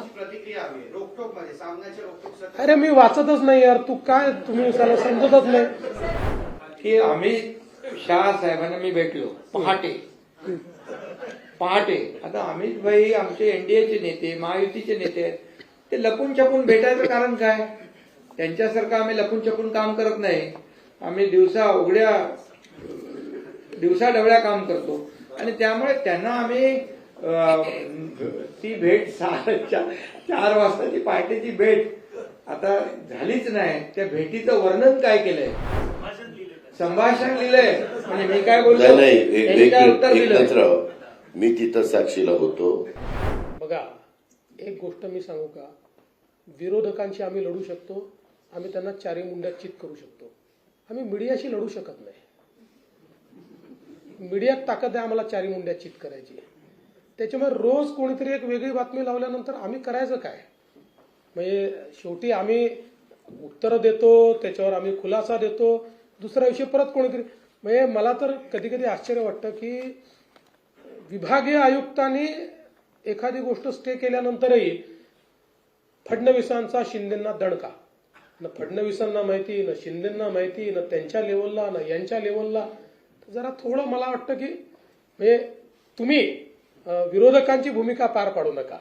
प्रतिक्रिया हवी मध्ये सामन्याच्या अरे मी वाचतच नाही यार. तू काय? तुम्ही त्याला समजतच नाही. की अमित शहा साहेबांना मी भेटलो. पहाटे. पहाटे. आता अमित भाई आमचे एनडीएचे नेते महायुतीचे नेते आहेत. ते लपून छपून भेटायचं कारण काय? त्यांच्यासारखं आम्ही लपून छपून काम करत नाही. आम्ही दिवसा उघड्या दिवसा डवळ्या काम करतो. आणि त्यामुळे त्यांना आम्ही ती भेट सहा चार चार वाजताची पहाटेची भेट. आता झालीच नाही. त्या भेटीचं वर्णन काय केलंय? संभाषण लिहिलंय. म्हणजे मी काय बोलतो नाही काय उत्तर मी तिथं साक्षीला होतो. बघा एक गोष्ट मी सांगू का? विरोधकांशी आम्ही लढू शकतो. आम्ही त्यांना चारी मुंड्यात चित करू शकतो. आम्ही मीडियाशी लढू शकत नाही. मीडियात ताकद आहे आम्हाला चारी मुंड्यात चित करायची. त्याच्यामुळे रोज कोणीतरी एक वेगळी बातमी लावल्यानंतर आम्ही करायचं काय? म्हणजे शेवटी आम्ही उत्तरं देतो त्याच्यावर आम्ही खुलासा देतो. दुसऱ्या दिवशी परत कोणीतरी म्हणजे मला तर कधी कधी आश्चर्य वाटतं की विभागीय आयुक्तांनी एखादी गोष्ट स्टे केल्यानंतरही फडणवीसांचा शिंदेना दणका. न फडणवीसांना माहिती न शिंदेना माहिती न त्यांच्या लेवलला न यांच्या लेवलला जरा थोडं मला वाटतं की म्हणजे तुम्ही विरोधकांची भूमिका पार पाडू नका.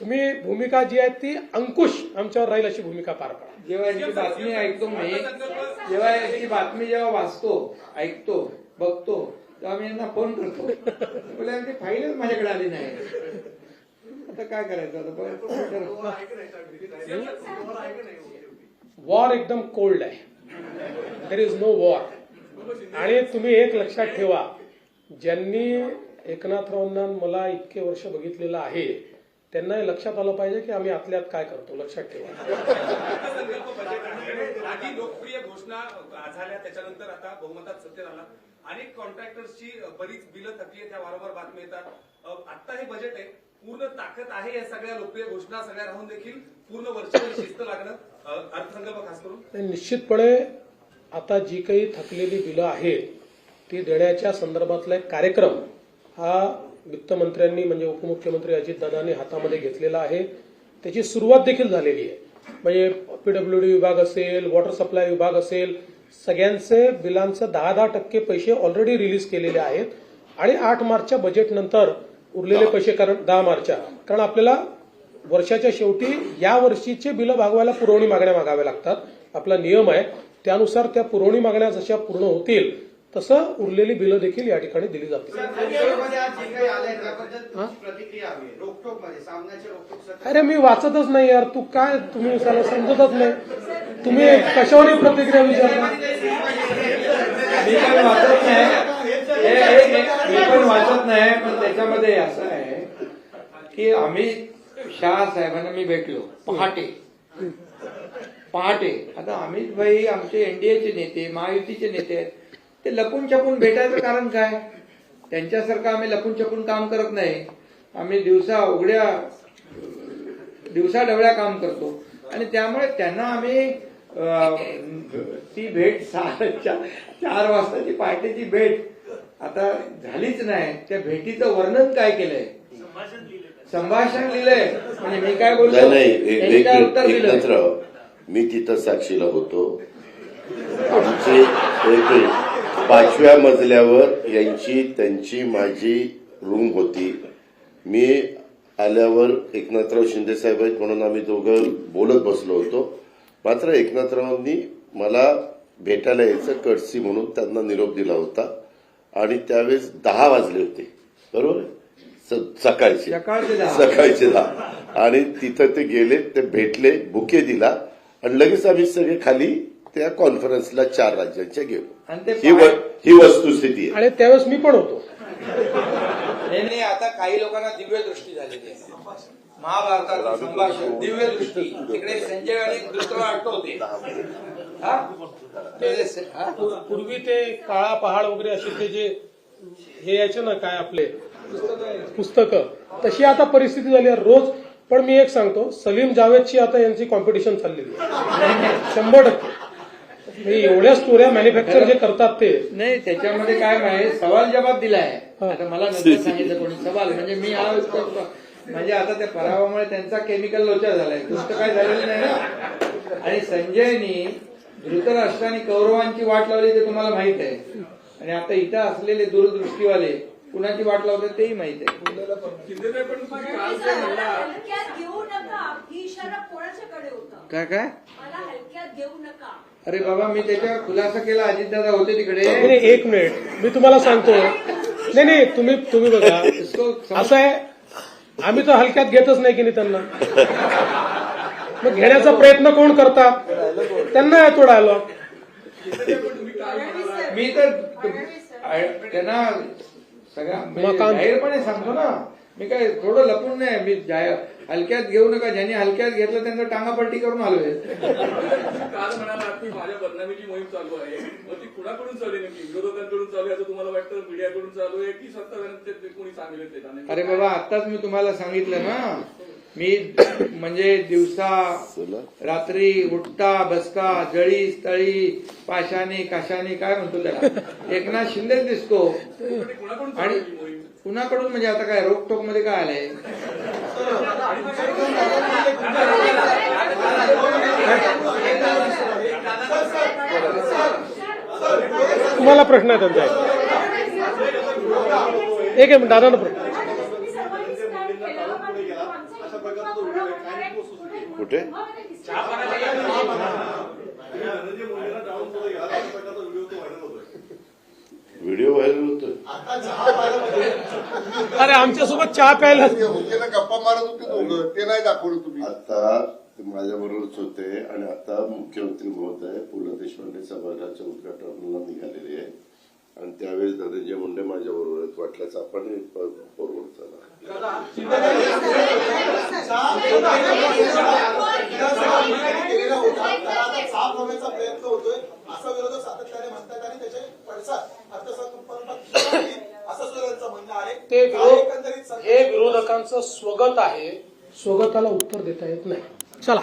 तुम्ही भूमिका जी आहे ती अंकुश आमच्यावर राहील अशी भूमिका पार पाडा. जेव्हा यांची बातमी ऐकतो मी जेव्हा यांची बातमी जेव्हा वाचतो ऐकतो बघतो तेव्हा मी यांना फोन करतो. बोले यांची फाईलच माझ्याकडे आली नाही. आता काय करायचं? आता. वॉर एकदम कोल्ड आहे. देर इज नो वॉर आणि तुम्ही एक लक्षात ठेवा ज्यांनी एकनाथरावांना मला इतके वर्ष बघितलेलं आहे त्यांना हे लक्षात आलं पाहिजे की आम्ही आतल्यात काय करतो. लक्षात ठेवा. आधी लोकप्रिय घोषणा झाल्या त्याच्यानंतर आता बहुमतात सत्तेत आला अनेक कॉन्ट्रॅक्टर्सची बरीच बिलं थकली त्या वारंवार बातम्या येतात. अ, आत्ता हे बजेट आहे. पूर्ण ताकद आहे या सगळ्या लोकप्रिय घोषणा सगळ्या राहून देखील पूर्ण वर्षभर शिस्त लागणं अर्थसंकल्प खास करून. निश्चितपणे आता जी काही थकलेली बिलं आहेत ती देण्याच्या संदर्भातला एक कार्यक्रम हा वित्तमंत्र्यांनी म्हणजे उपमुख्यमंत्री अजितदादांनी हातामध्ये घेतलेला आहे. त्याची सुरुवात देखील झालेली आहे. म्हणजे पीडब्ल्यूडी विभाग असेल वॉटर सप्लाय विभाग असेल सगळ्यांचे बिलांचे दहा दहा टक्के पैसे ऑलरेडी रिलीज केलेले आहेत. आणि आठ मार्चच्या बजेटनंतर उरलेले पैसे कारण दहा मार्चच्या. कारण आपल्याला वर्षाच्या शेवटी या वर्षीचे बिलं भागवायला पुरवणी मागण्या मागाव्या लागतात. आपला नियम आहे. त्यानुसार त्या पुरवणी मागण्या जशा पूर्ण होतील तसं उरलेली बिलं देखील या ठिकाणी दिली जातील. मध्ये आज जे काही आलंय त्याबद्दल तुमची प्रतिक्रिया हवी आहे. रोखोकमध्ये सामन्याच्या रोखोक सत्र अरे मी वाचतच नाही यार. तू काय तुम्ही समजतच नाही. तुम्ही कशावर प्रतिक्रिया विचारता मी पण वाचत नाही. मी पण वाचत नाही पण त्याच्यामध्ये असं आहे की अमित शहा साहेबांना मी भेटलो. पहाटे. पहाटे. आता अमित भाई आमचे एनडीएचे नेते महायुतीचे नेते आहेत. ते लपून छपून भेटायचं कारण काय? त्यांच्यासारखं आम्ही लपून छपून काम करत नाही. आम्ही दिवसा उघड्या दिवसा डवळ्या काम करतो. आणि त्यामुळे त्यांना आम्ही ती भेट सहा चार चार वाजताची पहाटेची भेट. आता झालीच नाही. त्या भेटीचं वर्णन काय केलंय? संभाषण लिहिलंय म्हणजे मी काय बोलतो नाही उत्तर एकनाथराव मी तिथं साक्षीला होतो. आमचे. पाचव्या मजल्यावर यांची त्यांची माझी रूम होती. मी आल्यावर एकनाथराव शिंदे साहेब आहेत म्हणून आम्ही दोघं बोलत बसलो होतो. मात्र एकनाथरावांनी मला भेटायला यायचं कडसी म्हणून त्यांना निरोप दिला होता. आणि त्यावेळेस दहा वाजले होते. बरोबर? सकाळचे. सकाळचे दहा. आणि तिथं ते गेले ते भेटले बुके दिला. आणि लगेच आम्ही सगळे खाली त्या कॉन्फरन्सला चार राज्यांच्या गेलो. ही व- ही वस्तुस्थिती आहे. आणि त्यावेळेस मी पण होतो. नाही नाही आता काही लोकांना दिव्य दृष्टी झालेली आहे. संभाषण दिव्य दृष्टी. तिकडे संजय आणि धृतराष्ट्र होते. हा? ते से- हा? पूर- पूर्वी ते काळा पहाड वगैरे असे ते जे हे यायचे ना काय आपले? पुस्तकं. तशी आता परिस्थिती झाली आहे रोज. पण मी एक सांगतो सलीम जावेदची आता यांची कॉम्पिटिशन चाललेली आहे. शंभर टक्के. एवढ्या स्टोऱ्या मॅन्युफॅक्चर जे करतात ते. नाही त्याच्यामध्ये काय आहे सवाल जवाब दिलाय. आता मला नंतर सांगितलं कोणी सवाल म्हणजे मी हा म्हणजे आता त्या पराभवामुळे त्यांचा केमिकल लोचा झालाय. दुष्ट काय झालेलं नाही ना? आणि संजयनी धृतराष्ट्राने कौरवांची वाट लावली ते तुम्हाला माहीत आहे. आणि आता इथं असलेले दूरदृष्टीवाले कुणाची वाट लावतात तेही माहीत आहे. ही काय काय? मला हलक्यात घेऊ नका. अरे बाबा मी त्याच्यावर खुलासा केला. अजितदादा होते तिकडे. नाही, नाही, एक मिनिट. मी तुम्हाला सांगतो. नाही नाही तुम्ही तुम्ही बघा. असं आहे आम्ही तर हलक्यात घेतच नाही की नाही त्यांना. मग घेण्याचा प्रयत्न कोण करतात त्यांना आहे तो डायलॉग मी तर त्यांना सगळ्या म्हणजे जाहीरपणे सांगतो ना. मी काय थोडं लपून नाही मी जाहीर हलक्यात घेऊ नका. ज्यांनी हलक्यात घेतलं त्यांचं टांगापलटी करून आलोय काल म्हणाला की माझ्या बदनामीची मोहीम चालू आहे. मग ती कुणाकडून चालू आहे नेमकी? विरोधकांकडून चालू आहे असं तुम्हाला वाटतं? मीडियाकडून चालू आहे? की सत्ताधाऱ्यांचे कोणी सांगितले ते अरे बाबा आताच मी तुम्हाला सांगितलं ना. मी म्हणजे दिवसा रात्री उठता बसता जळी स्थळी पाशाने काशाने काय म्हणतो त्याला? एकनाथ शिंदे दिसतो. आणि कुणाकडून म्हणजे आता काय रोकटोकमध्ये काय आलंय? तुम्हाला प्रश्न आहे त्यांचा एक. आहे दादा प्रश्न तुम्ही सर्वांनी stand केलं, पण आमचा इतका पुढं होणार आहे, पुढे- कुठे? व्हिडिओ व्हायरल होतोय. अरे आमच्यासोबत चहा प्यायला होते गप्पा मारत होते दोघं. ते नाही दाखवलं तुम्ही. आता ते माझ्याबरोबरच होते आणि आता मुख्यमंत्री महोदय पु ल देशपांडे सभागृहाच्या उद्घाटनाला आणि त्यावेळेस धनंजय मुंडे माझ्या बरोबर आहेत. वाटल्यास आपण बरोबर ते हे विरोधकांचं स्वगत आहे. स्वगताला उत्तर देता येत नाही. चला.